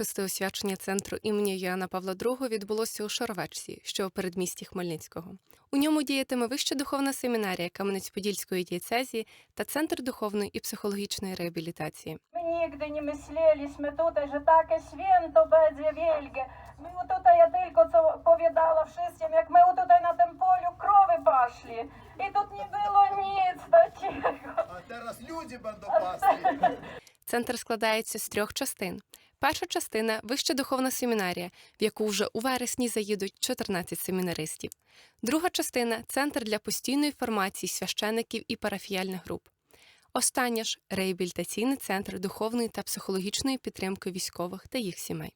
Урочисте освячення центру імені Йоанна Павла II відбулося у Шаровечці, що у передмісті Хмельницького. У ньому діятиме вища духовна семінарія Кам'янець-Подільської дієцезії та центр духовної і психологічної реабілітації. My nigdy nie myśleliśmy tutaj, że takie święto będzie wielkie. My tutaj ja tylko co opowiadała wszystkim, jak my tutaj na tym polu krowy paszli. I тут nie było nic takiego. А зараз люди пасти. Центр складається з трьох частин. Перша частина вища духовна семінарія, в яку вже у вересні заїдуть 14 семінаристів. Друга частина центр для постійної формації священиків і парафіяльних груп. Остання ж реабілітаційний центр духовної та психологічної підтримки військових та їх сімей.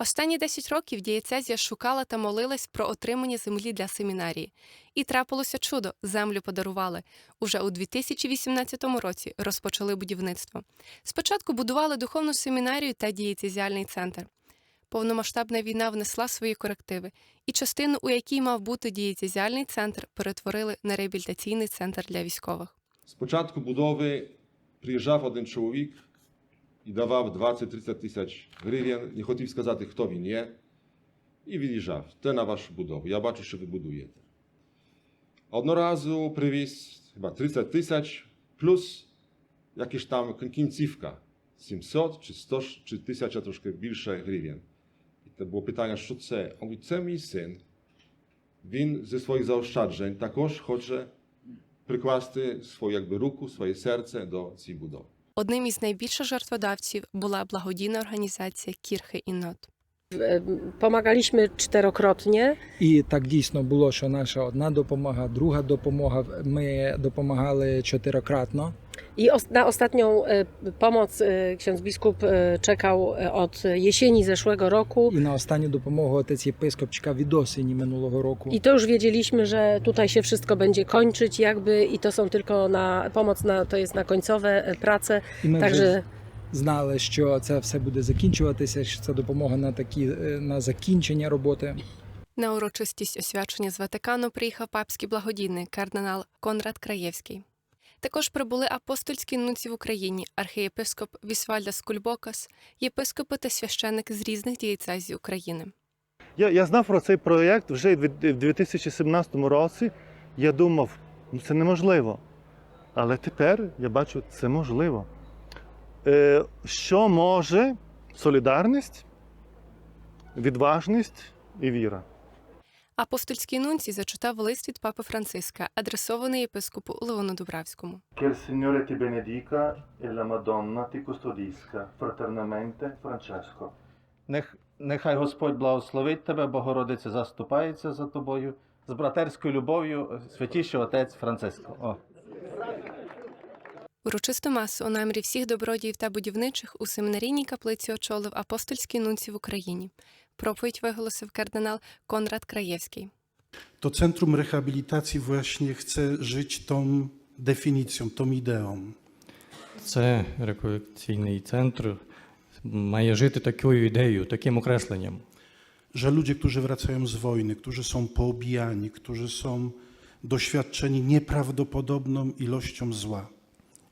Останні 10 років дієцезія шукала та молилась про отримання землі для семінарії. І трапилося чудо землю подарували. Уже у 2018 році розпочали будівництво. Спочатку будували духовну семінарію та дієцезіальний центр. Повномасштабна війна внесла свої корективи, і частину, у якій мав бути дієцезіальний центр, перетворили на реабілітаційний центр для військових. З початку будови приїжджав один чоловік і давав 20-30 тисяч гривень, не хотів сказати, хто він є, і від'їжджав. Це на вашу будову. Я бачу, що ви будуєте. Одного разу привіз chyba 30 тисяч, плюс якась там кінцівка 700 чи 100 чи 1000 трошки більше гривень. І це було питання, що це? Він говорить, це мій син. Він зі своїх заощаджень також хоче прикласти свою якби, руку, своє серце до цієї будови. Одним із найбільших жертводавців була благодійна організація Кірхи і Нот. Помagaliśmy czterokrotnie. І так дійсно було, що наша одна допомога, друга допомога. Ми допомагали чотирикратно. I os- na ostatnią e, pomoc e, ksiądz biskup e, czekał e, od jesieni zeszłego roku. І на останню допомогу отець єпископ чекав від осені минулого року. I to już wiedzieliśmy, że tutaj się wszystko będzie kończyć jakby i to są tylko na pomoc na, to jest na końcowe e, prace. І ми вже Także знали, що це все буде закінчуватися, що це допомога на такі е, на закінчення роботи. На урочистість освячення з Ватикану приїхав папський благодійник кардинал Конрад Краєвський. Також прибули апостольські нунці в Україні, архієпископ Вісвальдас Кульбокас, єпископи та священики з різних дієцезій України. Я, я знав про цей проєкт вже в 2017 році. Я думав, ну це неможливо. Але тепер я бачу, це можливо. Е, що може солідарність, відважність і віра? Апостольський нунцій зачитав лист від папи Франциска, адресований єпископу Леону Дубравському. Signore ti benedica e la Madonna ti custodisca. Fraternamente Francesco. Нех, нехай Господь благословить тебе, Богородиця заступається за тобою з братерською любов'ю, святіший отець Франциско. О. Урочисту масу у намірі всіх добродіїв та будівничих у семінарійній каплиці очолив апостольський нунцій в Україні. Проповідь виголосив кардинал Конрад Краєвський. To Centrum Rehabilitacji właśnie chce żyć tą definicją, tą ideą. Це рекреаційний центр має жити такою ідеєю, таким окресленням, Że ludzie, którzy wracają z wojny, którzy są poobijani, którzy są doświadczeni nieprawdopodobną ilością zła,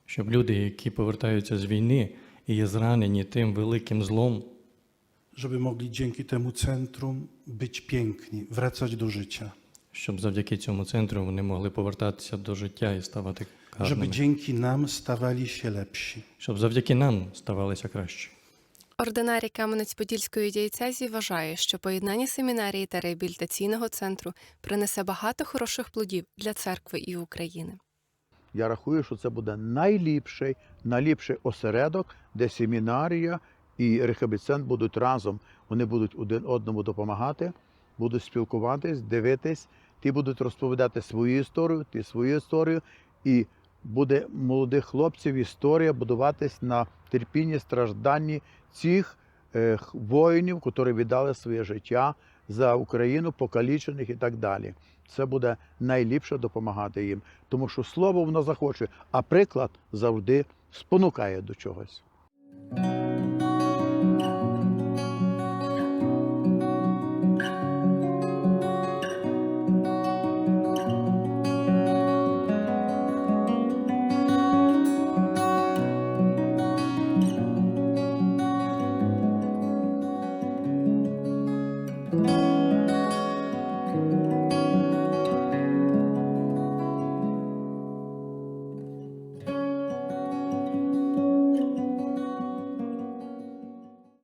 щоб люди, які повертаються з війни і є зранені тим великим злом, żeby mogli dzięki temu centrum być piękni, wracać do życia, щоб завдяки цьому центру вони могли повертатися до життя і ставати żeby гарними, dzięki nam stawali się lepsi. щоб завдяки нам ставалися краще. Ординарій Кам'янець-Подільської дієцезії вважає, що поєднання семінарії та реабілітаційного центру принесе багато хороших плодів для церкви і України. Я рахую, що це буде найліпший, найліпший осередок, де семінарія і рехабіліцент будуть разом. Вони будуть один одному допомагати, будуть спілкуватись, дивитись. Ті будуть розповідати свою історію, ті свою історію. І буде молодих хлопців історія будуватись на терпінні, стражданні цих е, воїнів, які віддали своє життя за Україну, покалічених і так далі. Це буде найліпше допомагати їм, тому що слово воно захоче, а приклад завжди спонукає до чогось.